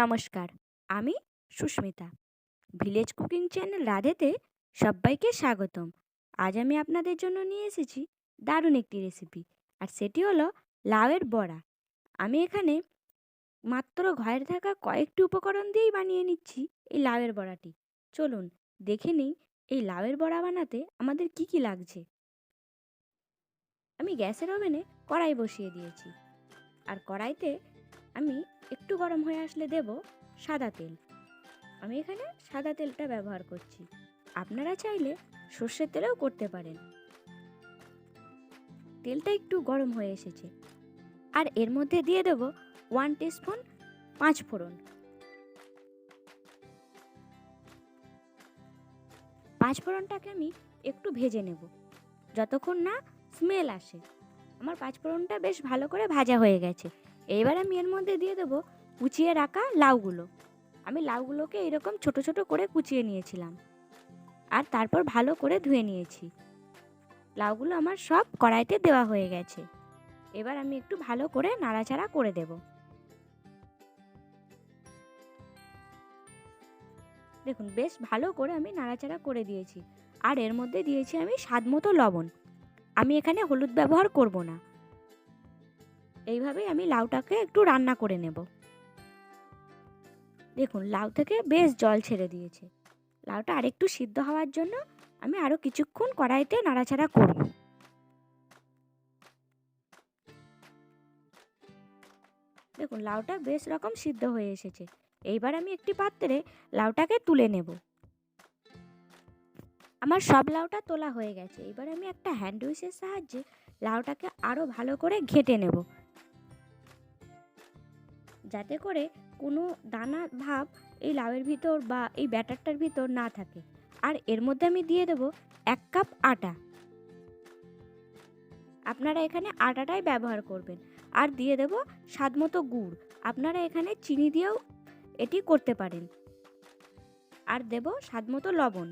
নমস্কার, আমি Susmita. Village cooking channel রাধেতে সবাইকে স্বাগতম। আজ আমি আপনাদের জন্য নিয়ে এসেছি দারুণ একটি রেসিপি আর সেটি হলো লাউয়ের বড়া। আমি এখানে মাত্র ঘরে থাকা কয়েকটি উপকরণ দিয়েই বানিয়ে নিচ্ছি এই লাউয়ের বড়াটি। চলুন, দেখে নিই এই লাউয়ের বড়া বানাতে আমাদের কি কি লাগছে। আমি গ্যাসের ওভেনে কড়াই বসিয়ে দিয়েছি, আর কড়াইতে আমি একটু গরম হয়ে আসলে দেব সাদা তেল। আমি এখানে সাদা তেলটা ব্যবহার করছি। আপনারা চাইলে সর্ষের তেলেও করতে পারেন। তেলটা একটু গরম হয়ে এসেছে। আর এর মধ্যে দিয়ে দেব ওয়ান টিস্পুন পাঁচ ফোড়ন। পাঁচ ফোড়নটাকে আমি একটু ভেজে নেব। যতক্ষণ না স্মেল আসে। আমার পাঁচ ফোড়নটা বেশ ভালো করে ভাজা হয়ে গেছে। এইবার আমি এর মধ্যে দিয়ে দেবো কুচিয়ে রাখা লাউগুলো। আমি লাউগুলোকে এরকম ছোট ছোট করে কুচিয়ে নিয়েছিলাম। আর তারপর ভালো করে ধুয়ে নিয়েছি। লাউগুলো আমার সব কড়াইতে দেওয়া হয়ে গেছে। এবার আমি একটু ভালো করে নাড়াচাড়া করে দেব। দেখুন, বেশ ভালো করে আমি নাড়াচাড়া করে দিয়েছি। আর এর মধ্যে দিয়েছি আমি স্বাদ মতো লবণ। আমি এখানে হলুদ ব্যবহার করব না। এইভাবেই আমি লাউটাকে একটু রান্না করে নেব। দেখুন, লাউ থেকে বেশ জল ছেড়ে দিয়েছে। লাউটা আরেকটু সিদ্ধ হওয়ার জন্য আমি আরও কিছুক্ষণ কড়াইতে নাড়াচাড়া করব। দেখুন, লাউটা বেশ রকম সিদ্ধ হয়ে এসেছে। এইবার আমি একটি পাত্রে লাউটাকে তুলে নেব। আমার সব লাউটা তোলা হয়ে গেছে। এবার আমি একটা হ্যান্ড উইচের সাহায্যে লাউটাকে আরও ভালো করে ঘেঁটে নেব। যাতে করে কোনো দানা ভাব এই লাউয়ের ভিতর বা এই ব্যাটারটার ভিতর না থাকে। আর এর মধ্যে আমি দিয়ে দেব এক কাপ আটা। আপনারা এখানে আটাটাই ব্যবহার করবেন। আর দিয়ে দেব স্বাদ মতো গুড়। আপনারা এখানে চিনি দিয়েও এটি করতে পারেন। আর দেব স্বাদ মতো লবণ।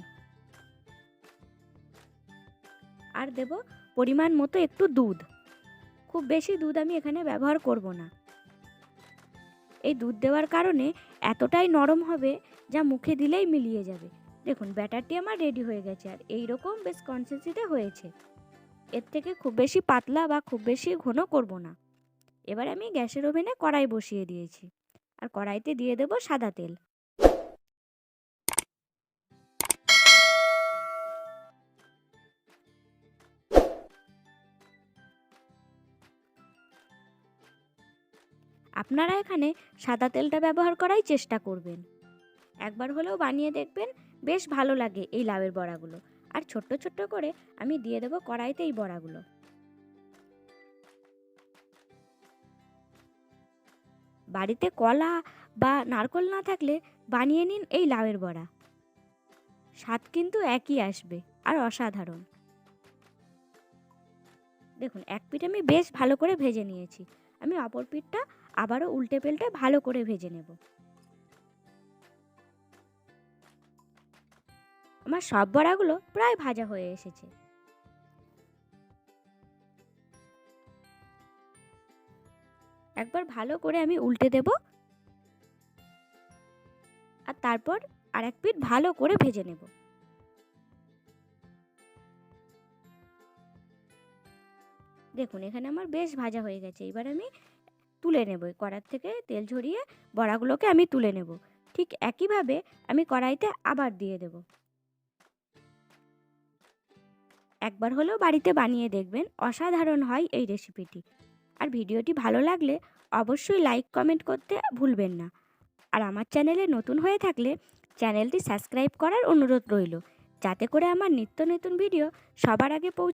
আর দেব পরিমাণ মতো একটু দুধ। খুব বেশি দুধ আমি এখানে ব্যবহার করব না। এই দুধ দেওয়ার কারণে এতটাই নরম হবে যা মুখে দিলেই মিলিয়ে যাবে। দেখুন, ব্যাটারটি আমার রেডি হয়ে গেছে আর এই রকম বেশ কনসিস্টেন্সিতে হয়েছে। এর থেকে খুব বেশি পাতলা বা খুব বেশি ঘন করব না। এবার আমি গ্যাসের ওভেনে কড়াই বসিয়ে দিয়েছি। আর কড়াইতে দিয়ে দেব সাদা তেল। আপনারা এখানে সাদা তেলটা ব্যবহার করাই চেষ্টা করবেন। একবার হলেও বানিয়ে দেখবেন বেশ ভালো লাগে এই লাউয়ের বড়াগুলো। আর ছোট্ট ছোট্ট করে আমি দিয়ে দেবো কড়াইতে এই বড়াগুলো। বাড়িতে কলা বা নারকল না থাকলে বানিয়ে নিন এই লাউয়ের বড়া। স্বাদ কিন্তু একই আসবে আর অসাধারণ। দেখুন, এক পিঠ আমি বেশ ভালো করে ভেজে নিয়েছি। আমি অপর পিঠটা আবারও উল্টে পেল্টে ভালো করে ভেজে নেব। আমার সব বড়াগুলো প্রায় ভাজা হয়ে এসেছে। একবার ভালো করে আমি উল্টে দেব। আর তারপর আর এক পিঠ ভালো করে ভেজে নেব। দেখুন, এখানে আমার বেশ ভাজা হয়ে গেছে। এবার আমি তুলে নেব কড়ার থেকে তেল ঝরিয়ে বড়াগুলোকে আমি তুলে নেব। ঠিক একইভাবে আমি কড়াইতে আবার দিয়ে দেব। একবার হলেও বাড়িতে বানিয়ে দেখবেন, অসাধারণ হয় এই রেসিপিটি। আর ভিডিওটি ভালো লাগলে অবশ্যই লাইক, কমেন্ট করতে ভুলবেন না। আর আমার চ্যানেলে নতুন হয়ে থাকলে চ্যানেলটি সাবস্ক্রাইব করার অনুরোধ রইল। যাতে করে আমার নিত্য নতুন ভিডিও সবার আগে পৌঁছ